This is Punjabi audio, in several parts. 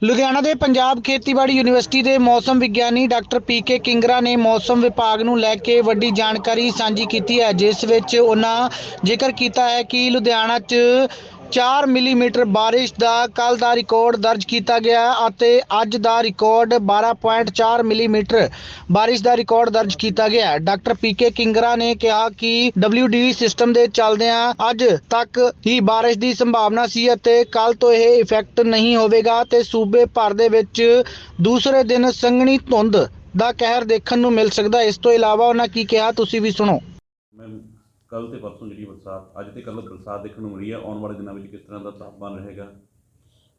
ਲੁਧਿਆਣਾ ਦੇ ਪੰਜਾਬ ਖੇਤੀਬਾੜੀ ਯੂਨੀਵਰਸਿਟੀ ਦੇ ਮੌਸਮ ਵਿਗਿਆਨੀ ਡਾਕਟਰ ਪੀਕੇ ਕਿੰਗਰਾ ਨੇ ਮੌਸਮ ਵਿਭਾਗ ਨੂੰ ਲੈ ਕੇ ਵੱਡੀ ਜਾਣਕਾਰੀ ਸਾਂਝੀ ਕੀਤੀ ਹੈ, ਜਿਸ ਵਿੱਚ ਉਹਨਾਂ ਜ਼ਿਕਰ ਕੀਤਾ ਹੈ ਕਿ ਲੁਧਿਆਣਾ 'ਚ 4 ਮਿਲੀਮੀਟਰ ਬਾਰਿਸ਼ ਦਾ ਕੱਲ ਦਾ ਰਿਕਾਰਡ ਦਰਜ ਕੀਤਾ ਗਿਆ ਅਤੇ ਅੱਜ ਦਾ ਰਿਕਾਰਡ 12.4 ਮਿਲੀਮੀਟਰ ਬਾਰਿਸ਼ ਦਾ ਰਿਕਾਰਡ ਦਰਜ ਕੀਤਾ ਗਿਆ ਹੈ। ਡਾਕਟਰ ਪੀਕੇ ਕਿੰਗਰਾ ਨੇ ਕਿਹਾ ਕਿ WDV ਸਿਸਟਮ ਦੇ ਚੱਲਦਿਆਂ ਅੱਜ ਤੱਕ ਹੀ ਬਾਰਿਸ਼ ਦੀ ਸੰਭਾਵਨਾ ਸੀ ਅਤੇ ਕੱਲ ਤੋਂ ਇਹ ਇਫੈਕਟ ਨਹੀਂ ਹੋਵੇਗਾ ਤੇ ਸੂਬੇ ਭਰ ਦੇ ਵਿੱਚ ਦੂਸਰੇ ਦਿਨ ਸੰਘਣੀ ਧੁੰਦ ਦਾ ਕਹਿਰ ਦੇਖਣ ਨੂੰ ਮਿਲ ਸਕਦਾ ਇਸ ਤੋਂ ਇਲਾਵਾ ਉਹਨਾਂ ਕੀ ਕਿਹਾ, ਤੁਸੀਂ ਵੀ ਸੁਣੋ ਕੱਲ ਤੇ ਪਰਸੋਂ ਜਿਹੜੀ ਬਰਸਾਤ, ਅੱਜ ਤੇ ਕੱਲ ਬਰਸਾਤ ਦੇਖਣ ਨੂੰ ਮਿਲੀ ਹੈ ਆਉਣ ਵਾਲੇ ਦਿਨਾਂ ਵਿੱਚ ਕਿਸ ਤਰ੍ਹਾਂ ਦਾ ਤਾਪਮਾਨ ਰਹੇਗਾ?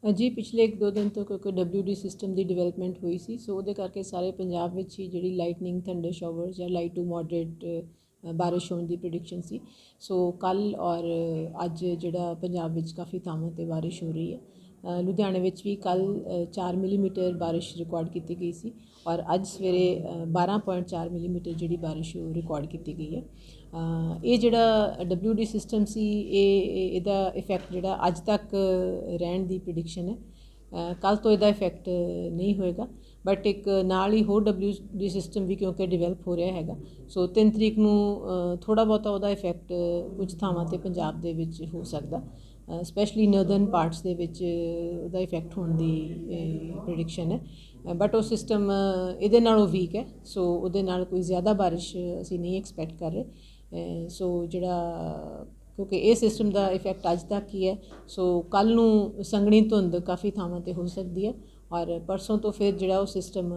ਜੀ, ਪਿਛਲੇ 1-2 ਦਿਨ ਤੋਂ ਕਿਉਂਕਿ WD ਸਿਸਟਮ ਦੀ ਡਿਵੈਲਪਮੈਂਟ ਹੋਈ ਸੀ, ਸੋ ਉਹਦੇ ਕਰਕੇ ਸਾਰੇ ਪੰਜਾਬ ਵਿੱਚ ਹੀ ਜਿਹੜੀ ਲਾਈਟਨਿੰਗ ਥੰਡਰ ਸ਼ਾਵਰਸ ਜਾਂ ਲਾਈਟ ਟੂ ਮੋਡਰੇਟ ਬਾਰਿਸ਼ ਹੋਣ ਦੀ ਪ੍ਰੈਡਿਕਸ਼ਨ ਸੀ। ਸੋ ਕੱਲ ਔਰ ਅੱਜ ਜਿਹੜਾ ਪੰਜਾਬ ਵਿੱਚ ਕਾਫੀ ਥਾਵਾਂ ਤੇ ਬਾਰਿਸ਼ ਹੋ ਰਹੀ ਹੈ। ਲੁਧਿਆਣੇ ਵਿੱਚ ਵੀ ਕੱਲ 4 ਮਿਲੀਮੀਟਰ ਬਾਰਿਸ਼ ਰਿਕਾਰਡ ਕੀਤੀ ਗਈ ਸੀ ਔਰ ਅੱਜ ਸਵੇਰੇ ਅ, 12.4 ਮਿਲੀਮੀਟਰ ਜਿਹੜੀ ਬਾਰਿਸ਼ ਉਹ ਰਿਕਾਰਡ ਕੀਤੀ ਗਈ ਹੈ। ਇਹ ਜਿਹੜਾ WD ਸਿਸਟਮ ਸੀ ਇਹ ਇਹ- ਇਹਦਾ ਇਫੈਕਟ ਜਿਹੜਾ ਅੱਜ ਤੱਕ ਰਹਿਣ ਦੀ ਪ੍ਰੈਡਿਕਸ਼ਨ ਹੈ। ਕੱਲ ਤੋਂ ਇਹਦਾ ਇਫੈਕਟ ਨਹੀਂ ਹੋਏਗਾ। ਬਟ ਇੱਕ ਨਾਲ ਹੀ ਹੋਰ WD ਸਿਸਟਮ ਵੀ ਕਿਉਂਕਿ ਡਿਵੈਲਪ ਹੋ ਰਿਹਾ ਹੈਗਾ। ਸੋ 3 ਤਰੀਕ ਨੂੰ ਥੋੜਾ ਬਹੁਤਾ ਉਹਦਾ ਇਫੈਕਟ ਕੁਝ ਥਾਵਾਂ ਤੇ ਪੰਜਾਬ ਦੇ ਵਿੱਚ ਹੋ ਸਕਦਾ। ਸਪੈਸ਼ਲੀ ਨਰਦਰਨ ਪਾਰਟਸ ਦੇ ਵਿੱਚ ਉਹਦਾ ਇਫੈਕਟ ਹੋਣ ਦੀ ਪ੍ਰੈਡਿਕਸ਼ਨ ਹੈ। ਬਟ ਉਹ ਸਿਸਟਮ ਇਹਦੇ ਨਾਲੋਂ ਵੀਕ ਹੈ। ਸੋ ਉਹਦੇ ਨਾਲ ਕੋਈ ਜ਼ਿਆਦਾ ਬਾਰਿਸ਼ ਅਸੀਂ ਨਹੀਂ ਐਕਸਪੈਕਟ ਕਰ ਰਹੇ। ਸੋ ਜਿਹੜਾ ਕਿਉਂਕਿ ਇਹ ਸਿਸਟਮ ਦਾ ਇਫੈਕਟ ਅੱਜ ਤੱਕ ਹੀ ਹੈ। ਸੋ ਕੱਲ ਨੂੰ ਸੰਘਣੀ ਧੁੰਦ ਕਾਫੀ ਥਾਵਾਂ ਤੇ ਹੋ ਸਕਦੀ ਹੈ ਔਰ ਪਰਸੋਂ ਤੋਂ ਫਿਰ ਜਿਹੜਾ ਉਹ ਸਿਸਟਮ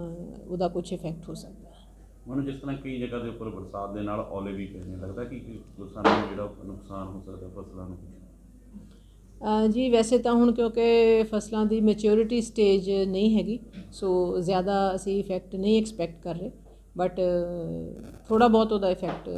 ਉਹਦਾ ਕੁਝ ਇਫੈਕਟ ਹੋ ਸਕਦਾ ਹੈ। ਮੈਨੂੰ ਜਿਸ ਤਰ੍ਹਾਂ ਕਈ ਜਗ੍ਹਾ ਦੇ ਉੱਪਰ ਬਰਸਾਤ ਦੇ ਨਾਲ ਓਲੇ ਵੀ ਪੈਣੇ ਲੱਗਦਾ ਕਿ ਕਿ ਕਿਸਾਨਾਂ ਨੂੰ ਜਿਹੜਾ ਨੁਕਸਾਨ ਹੋ ਸਕਦਾ ਫਸਲਾਂ ਨੂੰ ਜੀ ਵੈਸੇ ਤਾਂ ਹੁਣ ਕਿਉਂਕਿ ਫਸਲਾਂ ਦੀ ਮੈਚਿਓਰਿਟੀ ਸਟੇਜ ਨਹੀਂ ਹੈਗੀ ਸੋ ਜ਼ਿਆਦਾ ਅਸੀਂ ਇਫੈਕਟ ਨਹੀਂ ਐਕਸਪੈਕਟ ਕਰ ਰਹੇ ਬਟ ਥੋੜਾ ਬਹੁਤ ਉਹਦਾ ਇਫੈਕਟ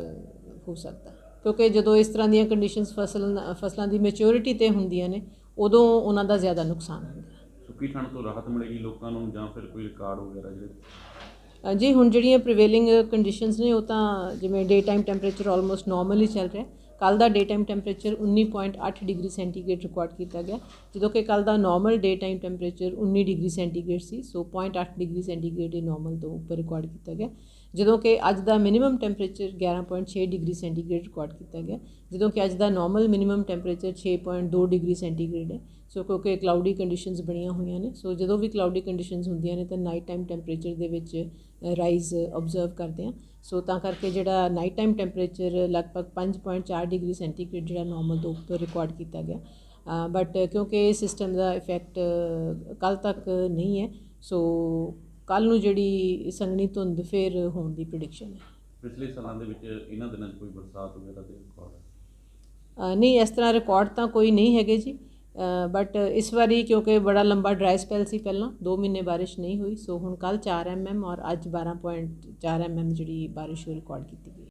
ਹੋ ਸਕਦਾ ਕਿਉਂਕਿ ਜਦੋਂ ਇਸ ਤਰ੍ਹਾਂ ਦੀਆਂ ਕੰਡੀਸ਼ਨਸ ਫਸਲ ਫਸਲਾਂ ਦੀ ਮੈਚਿਓਰਿਟੀ ਤੇ ਹੁੰਦੀਆਂ ਨੇ ਉਦੋਂ ਉਹਨਾਂ ਦਾ ਜ਼ਿਆਦਾ ਨੁਕਸਾਨ ਹੁੰਦਾ। ਹੈ ਸੁੱਕੀ ਠੰਡ ਤੋਂ ਰਾਹਤ ਮਿਲੇਗੀ ਲੋਕਾਂ ਨੂੰ ਜਾਂ ਫਿਰ ਕੋਈ ਰਿਕਾਰਡ ਵਗੈਰਾ ਜਿਹੜੇ? ਜੀ ਹੁਣ ਜਿਹੜੀਆਂ ਪ੍ਰੀਵੇਲਿੰਗ ਕੰਡੀਸ਼ਨਸ ਨੇ ਉਹ ਤਾਂ ਜਿਵੇਂ day time temperature almost normal ਹੀ ਚੱਲ ਰਿਹਾ ਕੱਲ ਦਾ day time temperature 19.8 degree centigrade record ਕੀਤਾ ਗਿਆ। ਜਦੋਂ ਕਿ ਕੱਲ ਦਾ normal day time temperature 19 degree centigrade ਸੀ ਸੋ 0.8 ਡਿਗਰੀ ਸੈਂਟੀਗ੍ਰੇਡ ਇਹ ਨਾਰਮਲ ਤੋਂ ਉੱਪਰ ਰਿਕਾਰਡ ਕੀਤਾ ਗਿਆ। ਜਦੋਂ ਕਿ ਅੱਜ ਦਾ minimum temperature 11.6 degree centigrade record ਕੀਤਾ ਗਿਆ। ਜਦੋਂ ਕਿ ਅੱਜ ਦਾ normal minimum temperature 6.2 degree centigrade ਹੈ। ਸੋ ਕਿਉਂਕਿ ਕਲਾਉਡੀ ਕੰਡੀਸ਼ਨਸ ਬਣੀਆਂ ਹੋਈਆਂ ਨੇ, ਸੋ ਜਦੋਂ ਵੀ ਕਲਾਉਡੀ ਕੰਡੀਸ਼ਨਸ ਹੁੰਦੀਆਂ ਨੇ ਤਾਂ ਨਾਈਟ ਟਾਈਮ ਟੈਂਪਰੇਚਰ ਦੇ ਵਿੱਚ ਰਾਈਜ਼ ਆਬਜ਼ਰਵ ਕਰਦੇ ਆ ਸੋ ਤਾਂ ਕਰਕੇ ਜਿਹੜਾ ਨਾਈਟ ਟਾਈਮ ਟੈਂਪਰੇਚਰ ਲਗਭਗ 5.4 ਡਿਗਰੀ ਸੈਂਟੀਗ੍ਰੇਡ ਜਿਹੜਾ ਨਾਰਮਲ ਤੋਂ ਉੱਪਰ ਰਿਕਾਰਡ ਕੀਤਾ ਗਿਆ। ਬਟ ਕਿਉਂਕਿ ਇਹ ਸਿਸਟਮ ਦਾ ਇਫੈਕਟ ਕੱਲ ਤੱਕ ਨਹੀਂ ਹੈ, ਸੋ ਕੱਲ ਨੂੰ ਜਿਹੜੀ ਸੰਘਣੀ ਧੁੰਦ ਫਿਰ ਹੋਣ ਦੀ ਪ੍ਰੈਡਿਕਸ਼ਨ ਹੈ। ਪਿਛਲੇ ਸਾਲਾਂ ਦੇ ਵਿੱਚ ਇਹਨਾਂ ਦਿਨਾਂ 'ਚ ਕੋਈ ਬਰਸਾਤ ਵਗੈਰਾ ਦੇ ਰਿਕਾਰਡ ਅ, ਨਹੀਂ ਇਸ ਤਰ੍ਹਾਂ ਰਿਕਾਰਡ ਤਾਂ ਕੋਈ ਨਹੀਂ ਹੈਗੇ ਜੀ। ਬਟ ਇਸ ਵਾਰੀ ਕਿਉਂਕਿ ਬੜਾ ਲੰਬਾ ਡਰਾਈ ਸਪੈਲ ਸੀ ਪਹਿਲਾਂ 2 ਮਹੀਨੇ ਬਾਰਿਸ਼ ਨਹੀਂ ਹੋਈ। ਸੋ ਹੁਣ ਕੱਲ 4 ਐਮਐਮ ਔਰ ਅੱਜ 12.4 ਐਮਐਮ ਜਿਹੜੀ ਬਾਰਿਸ਼ ਰਿਕਾਰਡ ਕੀਤੀ ਗਈ